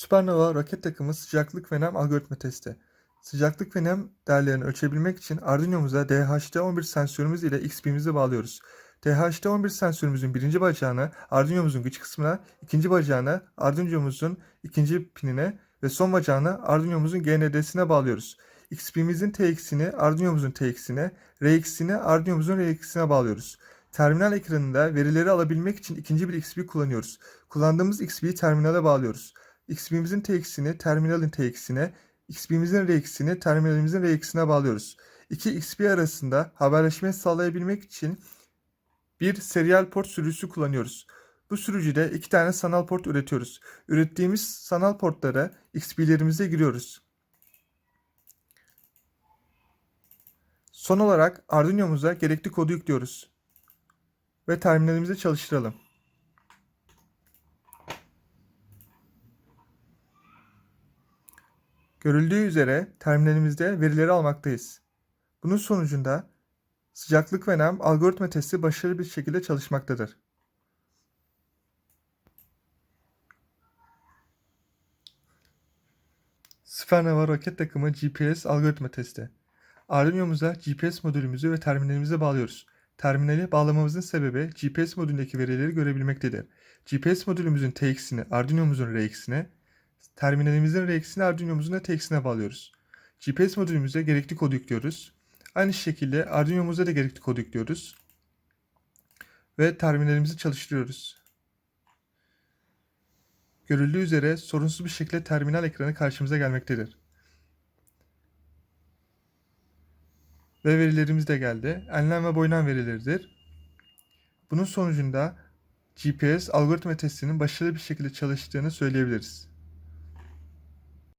Süpernova roket takımı sıcaklık ve nem algoritma testi. Sıcaklık ve nem değerlerini ölçebilmek için Arduino'muza DHT11 sensörümüz ile XP'mizi bağlıyoruz. DHT11 sensörümüzün birinci bacağını Arduino'muzun güç kısmına, ikinci bacağını Arduino'muzun ikinci pinine ve son bacağını Arduino'muzun GND'sine bağlıyoruz. XP'mizin TX'ini Arduino'muzun TX'ine, RX'ini Arduino'muzun RX'ine bağlıyoruz. Terminal ekranında verileri alabilmek için ikinci bir XP kullanıyoruz. Kullandığımız XP'yi terminale bağlıyoruz. XP'mizin TX'ini terminalin TX'ine, XP'mizin RX'ini terminalimizin RX'ine bağlıyoruz. İki XP arasında haberleşmeyi sağlayabilmek için bir serial port sürücüsü kullanıyoruz. Bu sürücüde iki tane sanal port üretiyoruz. Ürettiğimiz sanal portlara XP'lerimize giriyoruz. Son olarak Arduino'muza gerekli kodu yüklüyoruz. Ve terminalimizi çalıştıralım. Görüldüğü üzere terminalimizde verileri almaktayız. Bunun sonucunda sıcaklık ve nem algoritma testi başarılı bir şekilde çalışmaktadır. Supernova roket takımı GPS algoritma testi. Arduino'muza GPS modülümüzü ve terminalimize bağlıyoruz. Terminali bağlamamızın sebebi GPS modülündeki verileri görebilmektedir. GPS modülümüzün TX'ini Arduino'muzun RX'ine, terminalimizin RX'ini Arduino'muzun da TX'ine bağlıyoruz. GPS modülümüze gerekli kodu yüklüyoruz. Aynı şekilde Arduino'muza da gerekli kodu yüklüyoruz. Ve terminalimizi çalıştırıyoruz. Görüldüğü üzere sorunsuz bir şekilde terminal ekranı karşımıza gelmektedir. Ve verilerimiz de geldi. Enlem ve boylam verileridir. Bunun sonucunda GPS algoritma testinin başarılı bir şekilde çalıştığını söyleyebiliriz.